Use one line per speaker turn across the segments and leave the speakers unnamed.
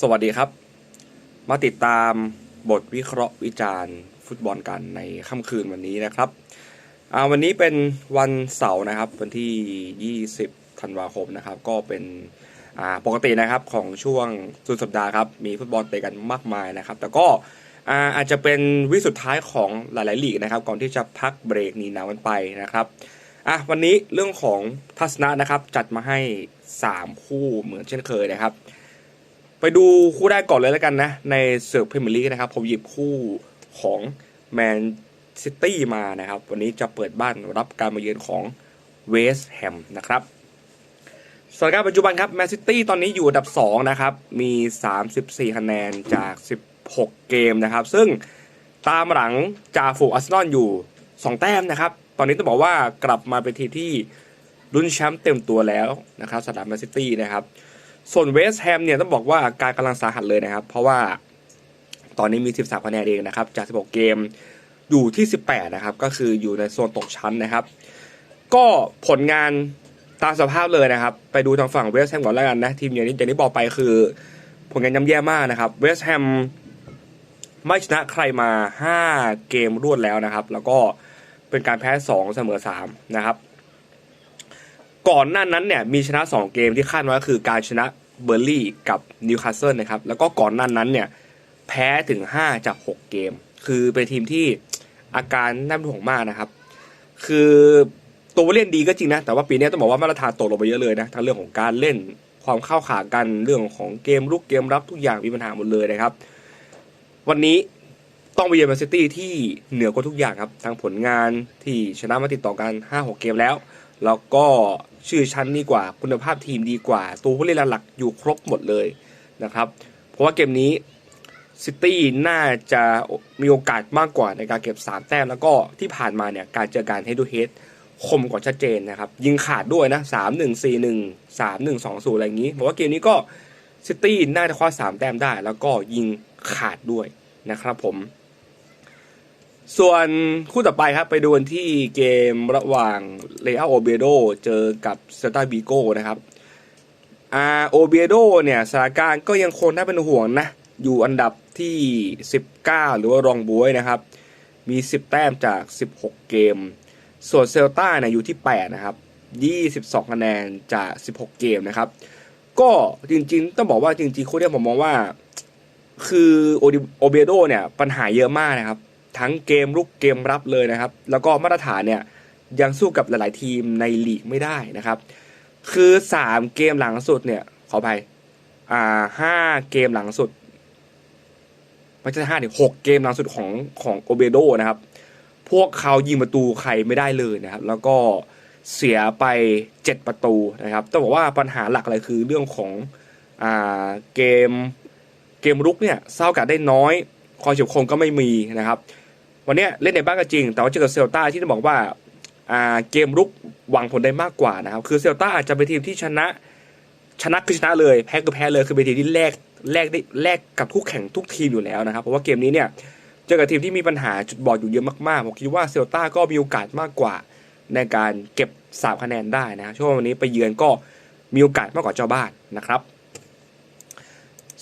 สวัสดีครับ มาติดตามบทวิเคราะห์วิจารณ์ ฟุตบอลกันในค่ำคืนวันนี้นะครับวันนี้เป็นวันเสาร์นะครับ วันที่ 20 ธันวาคมนะครับ ก็เป็นปกตินะครับของช่วงสุดสัปดาห์ครับ มีฟุตบอลเตะกันมากมายนะครับ แต่ก็อาจจะเป็นวิสุดท้ายของหลายๆลีกนะครับ ก่อนที่จะพักเบรกนีนาวันไปนะครับอะวันนี้เรื่องของทัศนะนะครับจัดมาให้ 3 คู่เหมือนเช่นเคยนะครับ ไปดูคู่แรกก่อนเลยแล้วกันนะ ในเซิร์ฟพรีเมียร์ลีกนะครับ ผมหยิบคู่ของแมนซิตี้มานะครับ วันนี้จะเปิดบ้านรับการมาเยือนของเวสต์แฮมนะครับสถานการณ์ปัจจุบันครับแมนซิตี้ตอนนี้อยู่อันดับ 2 นะครับ มี 34 คะแนนจาก 16 เกมนะครับ ซึ่งตามหลังจ่าฝูงอาร์เซนอลอยู่ 2 แต้มนะครับ ตอนนี้ต้องบอกว่ากลับมาเป็นทีที่ลุ้นแชมป์เต็มตัวแล้วนะครับสำหรับแมนซิตี้นะครับ ส่วนเวสต์แฮมเนี่ยต้องบอกว่าอาการกำลังสาหัสเลยนะครับ เพราะว่าตอนนี้มี 13คะแนนเองนะครับ จาก 16 เกมอยู่ที่ 18 นะครับ ก็คืออยู่ในโซนตกชั้นนะครับ ก็ผลงานตามสภาพเลยนะครับ ไปดูทางฝั่งเวสต์แฮมก่อนแล้วกันนะ ทีมอย่างนี้อย่างที่บอกไปคือ ผลงานย่ำแย่มากนะครับ เวสต์แฮมไม่ชนะใครมา 5 เกมรวดแล้วนะครับ แล้วก็เป็นการแพ้ 2 เสมอ 3 นะครับ ก่อนหน้านั้นเนี่ยมีชนะ 2 เกมที่คาดไว้คือการชนะเบอร์ลี่กับนิวคาสเซิลนะครับ แล้วก็ก่อนหน้านั้นเนี่ยแพ้ถึง 5 จาก 6 เกม คือเป็นทีมที่อาการน่าเป็นห่วงมากนะครับ คือตัวเล่นดีก็จริงนะ แต่ว่าปีนี้ต้องบอกว่ามาตรฐานตกลงไปเยอะเลยนะ ทั้งเรื่องของการเล่นความเข้าขากันเรื่องของเกมลุกเกมรับทุกอย่างมีปัญหาหมดเลยนะครับ วันนี้ต้องไปเยือนแมนซิตี้ที่เหนือกว่าทุกอย่างครับ ทั้งผลงานที่ชนะมาติดต่อกัน 5-6 เกมแล้ว แล้วก็ ชื่อชั้นดีกว่า คุณภาพทีมดีกว่า ตัวผู้เล่นหลักอยู่ครบหมดเลยนะครับ เพราะว่าเกมนี้ซิตี้น่าจะมีโอกาสมากกว่าในการเก็บ 3 แต้มแล้วก็ที่ผ่านมาเนี่ยการเจอการเฮดูเฮดคมกว่าชัดเจนนะครับ ยิงขาดด้วยนะ 3 1 4 1 3 1 2 0 อะไรอย่างนี้ผมว่าเกมนี้ก็ซิตี้น่าจะคว้า3 แต้มได้ แล้วก็ยิงขาดด้วยนะครับผม ส่วนคู่ต่อไปครับไปดูกันที่เกมระหว่างเลอาโอเบโดเจอกับเซลตาบิโกนะครับอาโอเบโดเนี่ยสถานการณ์ก็ยังคงน่าเป็นห่วงนะ อยู่อันดับที่ 19 หรือว่ารองบวยนะครับ มี 10 แต้มจาก 16 เกม ส่วนเซลตาเนี่ยอยู่ที่ 8 นะครับ 22 คะแนนจาก 16 เกมนะครับ ก็จริงๆ ต้องบอกว่าจริงๆคู่เนี้ยผมมองว่า คือโอเบโดเนี่ยปัญหาเยอะมากนะครับ ทั้งเกมรุกเกมรับเลยนะครับ แล้วก็มาตรฐานเนี่ยยังสู้กับหลาย ๆ ทีมในลีกไม่ได้นะครับ คือ 3 เกมหลังสุดเนี่ยขออภัยอ่าห้าเกมหลังสุดไม่ใช่ห้าถึงหกเกมหลังสุดของของโอเบโดนะครับ พวกเขายิงประตูใครไม่ได้เลยนะครับ แล้วก็เสียไป7ประตูนะครับต้องบอกว่าปัญหาหลักเลยคือเรื่องของอ่าเกมเกมรุกเนี่ยเศร้ากัดได้น้อยความเฉียบคมก็ไม่มีนะครับ วันนี้เล่นในบ้านก็จริง แต่ว่าเจอกับเซลตาที่ต้องบอกว่าอ่าเกมรุกหวังผลได้มากกว่านะครับ คือเซลตาอาจจะเป็นทีมที่ชนะชนะคือชนะเลยแพ้คือแพ้เลยคือเป็นทีมที่แลกแลกได้แลกกับทุกแข่งทุกทีมอยู่แล้วนะครับ เพราะว่าเกมนี้เนี่ยเจอกับทีมที่มีปัญหาจุดบอดอยู่เยอะมากๆผมคิดว่าเซลตาก็มีโอกาสมากกว่าในการเก็บสามคะแนนได้นะช่วงวันนี้ไปเยือนก็มีโอกาสมากกว่าเจ้าบ้านนะครับ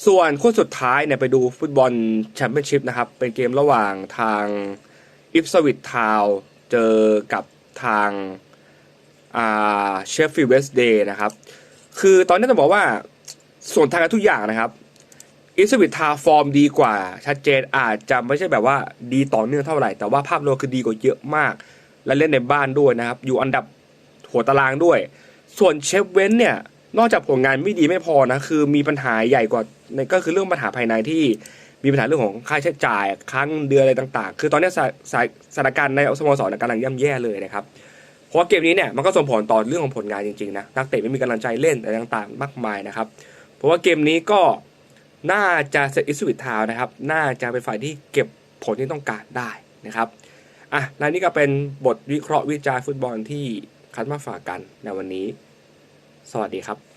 ส่วนคู่สุดท้ายเนี่ยไปดูฟุตบอลแชมเปี้ยนชิพนะครับ เป็นเกมระหว่างทางอิฟสวิตทาวเจอกับทางเชฟฟิลด์เวสเดย์นะครับ คือตอนนี้ต้องบอกว่าส่วนทางกันทุกอย่างนะครับอิสวิตทาฟอร์มดีกว่า ชัดเจนอาจจะไม่ใช่แบบว่าดีต่อเนื่องเท่าไหร่ แต่ว่าภาพรวมคือดีกว่าเยอะมาก และเล่นในบ้านด้วยนะครับ อยู่อันดับหัวตารางด้วย ส่วนเชฟเว้นเนี่ย นอกจากผลงานไม่ดีไม่พอนะคือมีปัญหาใหญ่กว่าในก็คือเรื่องปัญหาภายในที่มีปัญหาเรื่องของค่าใช้จ่ายครั้งเดือนอะไรต่างๆ คือตอนนี้สถานการณ์ในสโมสรกำลังย่ำแย่เลยนะครับเพราะเกมนี้เนี่ยมันก็ส่งผลต่อเรื่องของผลงานจริงๆนะนักเตะไม่มีกำลังใจเล่นอะไรต่างๆ มากมายนะครับ เพราะว่าเกมนี้ก็น่าจะเซตอิสวิตทาวนะครับ น่าจะเป็นฝ่ายที่เก็บผลที่ต้องการได้นะครับอะและนี่ก็เป็นบทวิเคราะห์วิจารณ์ฟุตบอลที่คัดมาฝากกันในวันนี้ สวัสดีครับ